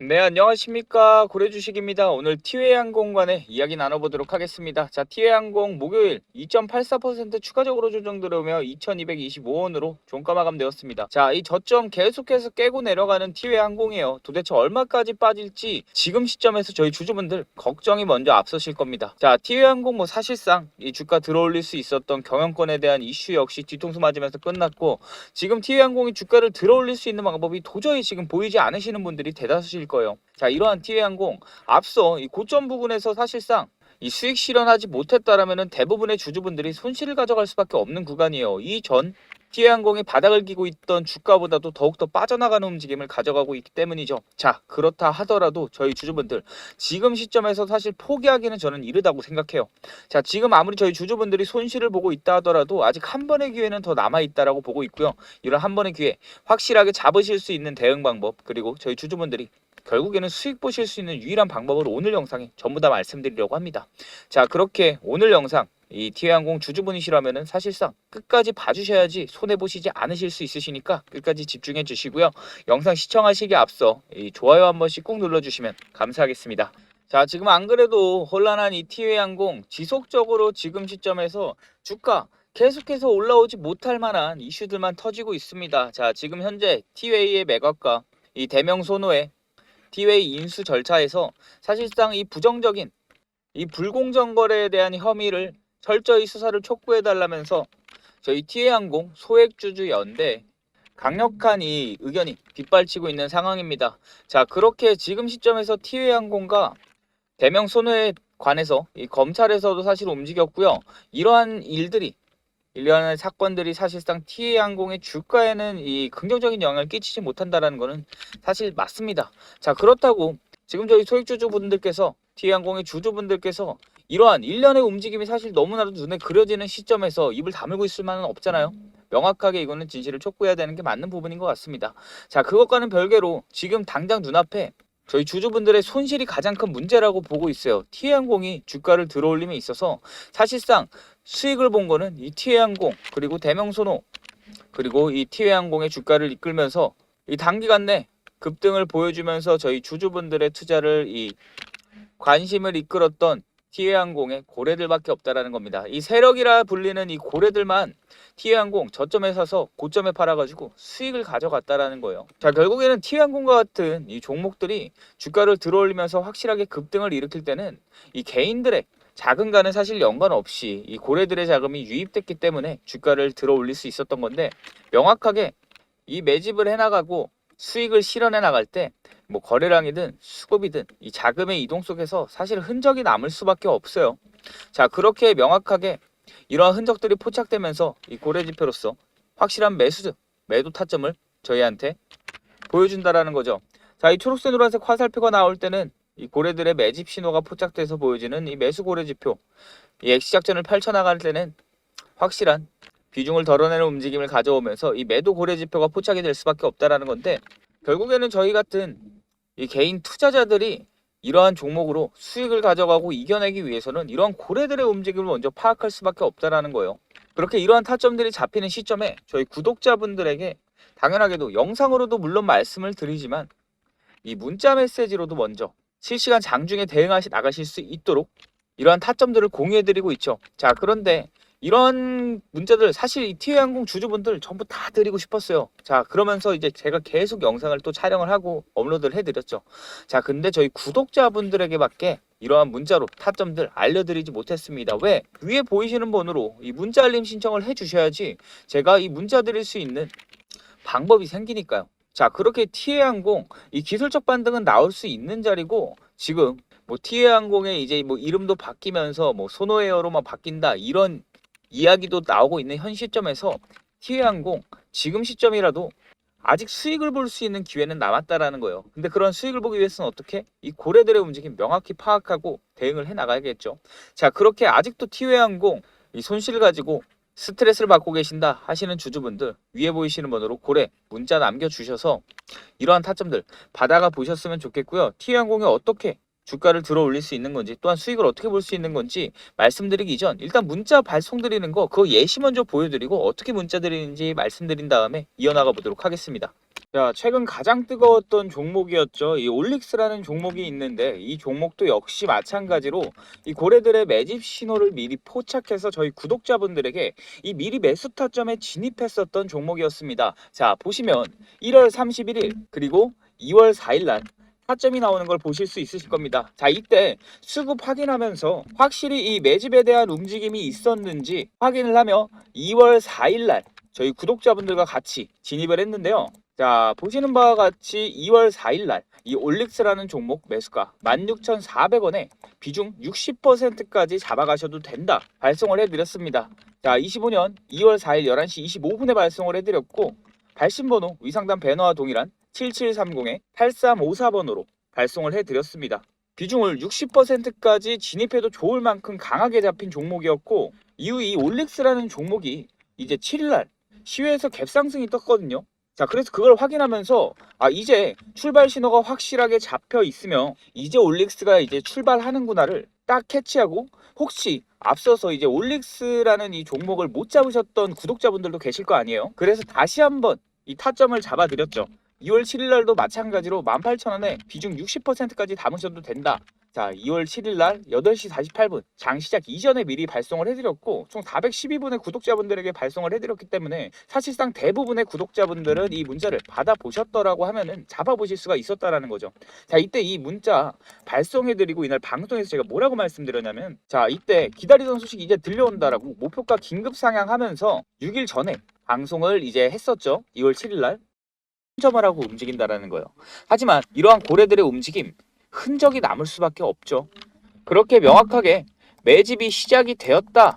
네, 안녕하십니까. 고래주식입니다. 오늘 티웨이 항공관의 이야기 나눠보도록 하겠습니다. 자, 티웨이 항공 목요일 2.84% 추가적으로 조정 들어오며 2225원으로 종가 마감되었습니다. 자, 이 저점 계속해서 깨고 내려가는 티웨이 항공이에요. 도대체 얼마까지 빠질지 지금 시점에서 저희 주주분들 걱정이 먼저 앞서실 겁니다. 자, 티웨이 항공 뭐 사실상 이 주가 들어올릴 수 있었던 경영권에 대한 이슈 역시 뒤통수 맞으면서 끝났고 지금 티웨이 항공이 주가를 들어올릴 수 있는 방법이 도저히 지금 보이지 않으시는 분들이 대다수실 거예요. 자, 이러한 티웨이 항공 앞서 이 고점 부근에서 사실상 이 수익 실현하지 못했다라면은 대부분의 주주분들이 손실을 가져갈 수밖에 없는 구간이에요. 이전 티웨이 항공이 바닥을 기고 있던 주가보다도 더욱더 빠져나가는 움직임을 가져가고 있기 때문이죠. 자, 그렇다 하더라도 저희 주주분들 지금 시점에서 사실 포기하기는 저는 이르다고 생각해요. 자, 지금 아무리 저희 주주분들이 손실을 보고 있다 하더라도 아직 한 번의 기회는 더 남아 있다라고 보고 있고요. 이런 한 번의 기회 확실하게 잡으실 수 있는 대응 방법 그리고 저희 주주분들이 결국에는 수익 보실 수 있는 유일한 방법을 오늘 영상에 전부 다 말씀드리려고 합니다. 자, 그렇게 오늘 영상 이 티웨이항공 주주분이시라면은 사실상 끝까지 봐주셔야지 손해 보시지 않으실 수 있으시니까 끝까지 집중해 주시고요. 영상 시청하시기 앞서 이 좋아요 한 번씩 꾹 눌러주시면 감사하겠습니다. 자, 지금 안 그래도 혼란한 이 티웨이항공 지속적으로 지금 시점에서 주가 계속해서 올라오지 못할 만한 이슈들만 터지고 있습니다. 자, 지금 현재 티웨이의 매각과 이 대명 소노의 티웨이 인수 절차에서 사실상 이 부정적인 이 불공정 거래에 대한 혐의를 철저히 수사를 촉구해 달라면서 저희 티웨이항공 소액주주 연대 강력한 이 의견이 빗발치고 있는 상황입니다. 자 그렇게 지금 시점에서 티웨이항공과 대명 손해에 관해서 이 검찰에서도 사실 움직였고요. 이러한 일들이 이러한 사건들이 사실상 티웨이항공의 주가에는 이 긍정적인 영향을 끼치지 못한다라는 것은 사실 맞습니다. 자 그렇다고 지금 저희 소액주주분들께서 티웨이항공의 주주분들께서 이러한 일련의 움직임이 사실 너무나도 눈에 그려지는 시점에서 입을 다물고 있을 만은 없잖아요. 명확하게 이거는 진실을 촉구해야 되는 게 맞는 부분인 것 같습니다. 자 그것과는 별개로 지금 당장 눈앞에 저희 주주분들의 손실이 가장 큰 문제라고 보고 있어요. 티웨이항공이 주가를 들어올림에 있어서 사실상 수익을 본 거는 이 티웨이항공 그리고 대명소노 그리고 이 티웨이항공의 주가를 이끌면서 이 단기간 내 급등을 보여주면서 저희 주주분들의 투자를 이 관심을 이끌었던 티웨이항공의 고래들밖에 없다라는 겁니다. 이 세력이라 불리는 이 고래들만 티웨이항공 저점에 사서 고점에 팔아가지고 수익을 가져갔다라는 거예요. 자 결국에는 티웨이항공과 같은 이 종목들이 주가를 들어올리면서 확실하게 급등을 일으킬 때는 이 개인들의 자금과는 사실 연관없이 이 고래들의 자금이 유입됐기 때문에 주가를 들어올릴 수 있었던 건데 명확하게 이 매집을 해나가고 수익을 실현해 나갈 때 뭐 거래량이든 수급이든 이 자금의 이동 속에서 사실 흔적이 남을 수밖에 없어요. 자 그렇게 명확하게 이러한 흔적들이 포착되면서 이 고래지표로서 확실한 매수 매도 타점을 저희한테 보여준다라는 거죠. 자 이 초록색 노란색 화살표가 나올 때는 이 고래들의 매집 신호가 포착돼서 보여지는 이 매수 고래 지표 이 액시작전을 펼쳐나갈 때는 확실한 비중을 덜어내는 움직임을 가져오면서 이 매도 고래 지표가 포착이 될 수밖에 없다라는 건데 결국에는 저희 같은 이 개인 투자자들이 이러한 종목으로 수익을 가져가고 이겨내기 위해서는 이러한 고래들의 움직임을 먼저 파악할 수밖에 없다라는 거예요. 그렇게 이러한 타점들이 잡히는 시점에 저희 구독자분들에게 당연하게도 영상으로도 물론 말씀을 드리지만 이 문자 메시지로도 먼저 실시간 장중에 대응하시 나가실 수 있도록 이러한 타점들을 공유해드리고 있죠. 자 그런데 이런 문자들 사실 이 티웨이 항공 주주분들 전부 다 드리고 싶었어요. 자 그러면서 이제 제가 계속 영상을 또 촬영을 하고 업로드를 해드렸죠. 자 근데 저희 구독자분들에게밖에 이러한 문자로 타점들 알려드리지 못했습니다. 왜? 위에 보이시는 번호로 이 문자 알림 신청을 해주셔야지 제가 이 문자 드릴 수 있는 방법이 생기니까요. 자 그렇게 티웨이 항공 이 기술적 반등은 나올 수 있는 자리고 지금 뭐 티웨이 항공의 이제 뭐 이름도 바뀌면서 뭐 소노에어로만 바뀐다 이런 이야기도 나오고 있는 현 시점에서 티웨이항공 지금 시점이라도 아직 수익을 볼 수 있는 기회는 남았다라는 거예요. 근데 그런 수익을 보기 위해서는 어떻게 이 고래들의 움직임 명확히 파악하고 대응을 해 나가야겠죠. 자 그렇게 아직도 티웨이항공 이 손실을 가지고 스트레스를 받고 계신다 하시는 주주분들 위에 보이시는 번호로 고래 문자 남겨주셔서 이러한 타점들 받아가 보셨으면 좋겠고요. 티웨이항공이 어떻게 주가를 들어 올릴 수 있는 건지 또한 수익을 어떻게 볼 수 있는 건지 말씀드리기 이전 일단 문자 발송 드리는 거 그거 예시 먼저 보여드리고 어떻게 문자 드리는지 말씀드린 다음에 이어나가 보도록 하겠습니다. 자, 최근 가장 뜨거웠던 종목이었죠. 이 올릭스라는 종목이 있는데 이 종목도 역시 마찬가지로 이 고래들의 매집 신호를 미리 포착해서 저희 구독자분들에게 이 미리 매수 타점에 진입했었던 종목이었습니다. 자, 보시면 1월 31일 그리고 2월 4일 날 타점이 나오는 걸 보실 수 있으실 겁니다. 자, 이때 수급 확인하면서 확실히 이 매집에 대한 움직임이 있었는지 확인을 하며 2월 4일 날 저희 구독자분들과 같이 진입을 했는데요. 자, 보시는 바와 같이 2월 4일 날 이 올릭스라는 종목 매수가 16,400원에 비중 60%까지 잡아가셔도 된다. 발송을 해드렸습니다. 자, 25년 2월 4일 11시 25분에 발송을 해드렸고 발신번호 위상단 배너와 동일한 7730에 8354번으로 발송을 해드렸습니다. 비중을 60%까지 진입해도 좋을 만큼 강하게 잡힌 종목이었고 이후 이 올릭스라는 종목이 이제 7일날 시외에서 갭상승이 떴거든요. 자, 그래서 그걸 확인하면서 아 이제 출발 신호가 확실하게 잡혀 있으며 이제 올릭스가 이제 출발하는구나를 딱 캐치하고 혹시 앞서서 이제 올릭스라는 이 종목을 못 잡으셨던 구독자분들도 계실 거 아니에요? 그래서 다시 한번 이 타점을 잡아드렸죠. 2월 7일 날도 마찬가지로 18,000원에 비중 60%까지 담으셔도 된다. 자, 2월 7일 날 8시 48분 장 시작 이전에 미리 발송을 해드렸고 총 412분의 구독자분들에게 발송을 해드렸기 때문에 사실상 대부분의 구독자분들은 이 문자를 받아보셨더라고 하면은 잡아보실 수가 있었다라는 거죠. 자, 이때 이 문자 발송해드리고 이날 방송에서 제가 뭐라고 말씀드렸냐면 자, 이때 기다리던 소식이 이제 들려온다라고 목표가 긴급 상향하면서 6일 전에 방송을 이제 했었죠. 2월 7일 날. 점을 하고 움직인다라는 거예요. 하지만 이러한 고래들의 움직임 흔적이 남을 수밖에 없죠. 그렇게 명확하게 매집이 시작이 되었다.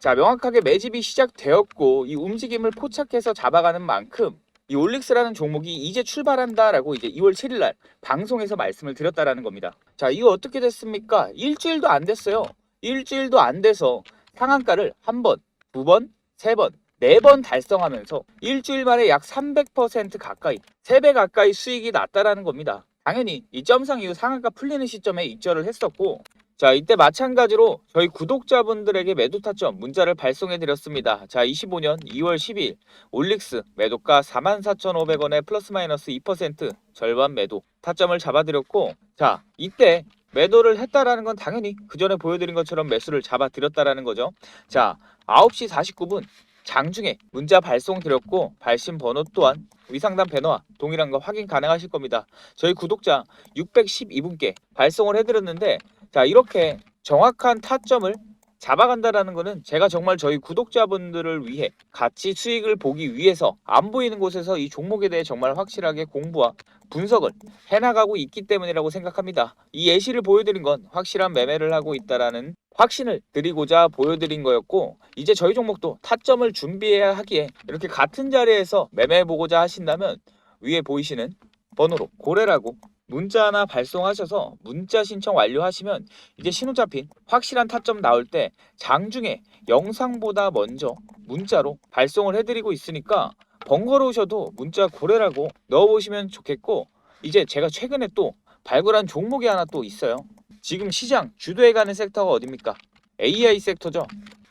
자, 명확하게 매집이 시작되었고 이 움직임을 포착해서 잡아가는 만큼 이 올릭스라는 종목이 이제 출발한다라고 이제 2월 7일 날 방송에서 말씀을 드렸다라는 겁니다. 자, 이거 어떻게 됐습니까? 일주일도 안 됐어요. 일주일도 안 돼서 상한가를 한 번, 두 번, 세 번, 네 번 달성하면서 일주일 만에 약 300% 가까이, 3배 가까이 수익이 났다라는 겁니다. 당연히 이 점상 이후 상한가 풀리는 시점에 입절을 했었고 자 이때 마찬가지로 저희 구독자분들에게 매도 타점 문자를 발송해 드렸습니다. 자 25년 2월 10일 올릭스 매도가 44,500원에 플러스 마이너스 2% 절반 매도 타점을 잡아 드렸고 자 이때 매도를 했다라는 건 당연히 그 전에 보여드린 것처럼 매수를 잡아 드렸다라는 거죠. 자 9시 49분 장중에 문자 발송 드렸고 발신 번호 또한 위상단 배너와 동일한 거 확인 가능하실 겁니다. 저희 구독자 612분께 발송을 해드렸는데 자 이렇게 정확한 타점을 잡아간다라는 거는 제가 정말 저희 구독자분들을 위해 같이 수익을 보기 위해서 안 보이는 곳에서 이 종목에 대해 정말 확실하게 공부와 분석을 해나가고 있기 때문이라고 생각합니다. 이 예시를 보여드린 건 확실한 매매를 하고 있다라는 확신을 드리고자 보여드린 거였고 이제 저희 종목도 타점을 준비해야 하기에 이렇게 같은 자리에서 매매해보고자 하신다면 위에 보이시는 번호로 고래라고 문자 하나 발송하셔서 문자 신청 완료하시면 이제 신호 잡힌 확실한 타점 나올 때 장중에 영상보다 먼저 문자로 발송을 해드리고 있으니까 번거로우셔도 문자 고래라고 넣어보시면 좋겠고 이제 제가 최근에 또 발굴한 종목이 하나 또 있어요. 지금 시장 주도해가는 섹터가 어딥니까? AI 섹터죠.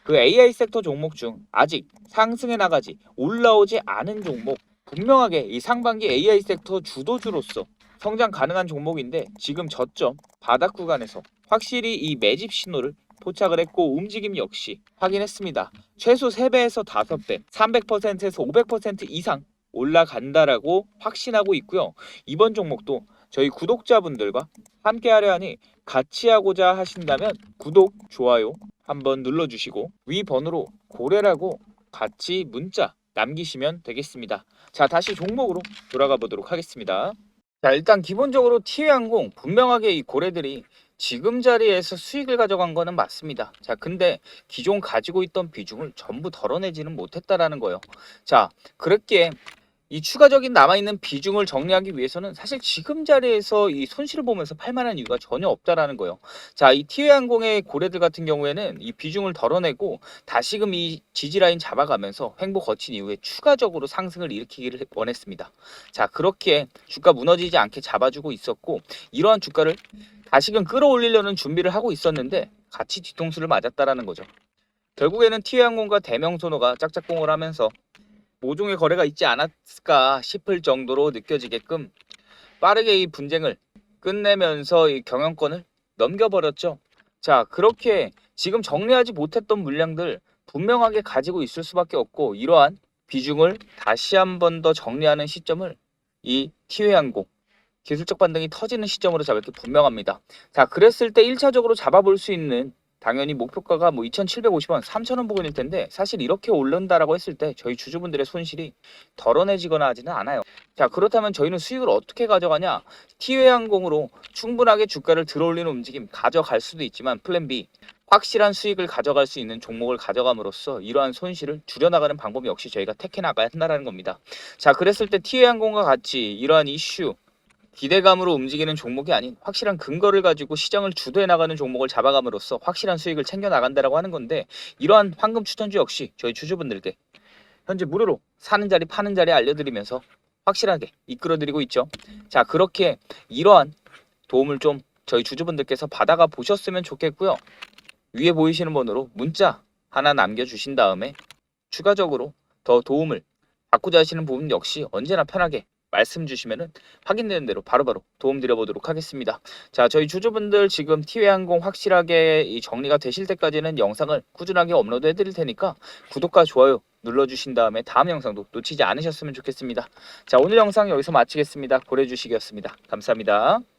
그 AI 섹터 종목 중 아직 상승해 나가지 올라오지 않은 종목 분명하게 이 상반기 AI 섹터 주도주로서 성장 가능한 종목인데 지금 저점 바닥 구간에서 확실히 이 매집 신호를 포착을 했고 움직임 역시 확인했습니다. 최소 3배에서 5배, 300%에서 500% 이상 올라간다라고 확신하고 있고요. 이번 종목도 저희 구독자분들과 함께 하려 하니 같이 하고자 하신다면 구독, 좋아요 한번 눌러주시고 위 번호로 고래라고 같이 문자 남기시면 되겠습니다. 자 다시 종목으로 돌아가 보도록 하겠습니다. 자 일단 기본적으로 티웨항공 분명하게 이 고래들이 지금 자리에서 수익을 가져간 거는 맞습니다. 자 근데 기존 가지고 있던 비중을 전부 덜어내지는 못했다라는 거예요. 자 그렇기에 이 추가적인 남아있는 비중을 정리하기 위해서는 사실 지금 자리에서 이 손실을 보면서 팔만한 이유가 전혀 없다라는 거예요. 자, 이 티웨항공의 고래들 같은 경우에는 이 비중을 덜어내고 다시금 이 지지라인 잡아가면서 횡보 거친 이후에 추가적으로 상승을 일으키기를 원했습니다. 자, 그렇게 주가 무너지지 않게 잡아주고 있었고 이러한 주가를 다시금 끌어올리려는 준비를 하고 있었는데 같이 뒤통수를 맞았다라는 거죠. 결국에는 티웨항공과 대명소노가 짝짝꿍을 하면서 모종의 거래가 있지 않았을까 싶을 정도로 느껴지게끔 빠르게 이 분쟁을 끝내면서 이 경영권을 넘겨버렸죠. 자, 그렇게 지금 정리하지 못했던 물량들 분명하게 가지고 있을 수밖에 없고 이러한 비중을 다시 한 번 더 정리하는 시점을 이 티웨이항공 기술적 반등이 터지는 시점으로 잡을 게 분명합니다. 자, 그랬을 때 1차적으로 잡아볼 수 있는 당연히 목표가가 뭐 2,750원, 3,000원 부근일 텐데 사실 이렇게 오른다라고 했을 때 저희 주주분들의 손실이 덜어내지거나 하지는 않아요. 자, 그렇다면 저희는 수익을 어떻게 가져가냐? 티웨이항공으로 충분하게 주가를 들어올리는 움직임 가져갈 수도 있지만 플랜 B 확실한 수익을 가져갈 수 있는 종목을 가져감으로써 이러한 손실을 줄여나가는 방법이 역시 저희가 택해 나가야 한다는 겁니다. 자, 그랬을 때 티웨이항공과 같이 이러한 이슈 기대감으로 움직이는 종목이 아닌 확실한 근거를 가지고 시장을 주도해 나가는 종목을 잡아감으로써 확실한 수익을 챙겨 나간다라고 하는 건데 이러한 황금 추천주 역시 저희 주주분들께 현재 무료로 사는 자리 파는 자리 알려드리면서 확실하게 이끌어드리고 있죠. 자 그렇게 이러한 도움을 좀 저희 주주분들께서 받아가 보셨으면 좋겠고요. 위에 보이시는 번호로 문자 하나 남겨주신 다음에 추가적으로 더 도움을 받고자 하시는 부분 역시 언제나 편하게 말씀 주시면은 확인되는 대로 바로바로 도움 드려보도록 하겠습니다. 자, 저희 주주분들 지금 티웨이항공 확실하게 이 정리가 되실 때까지는 영상을 꾸준하게 업로드 해드릴 테니까 구독과 좋아요 눌러주신 다음에 다음 영상도 놓치지 않으셨으면 좋겠습니다. 자, 오늘 영상 여기서 마치겠습니다. 고래주식이었습니다. 감사합니다.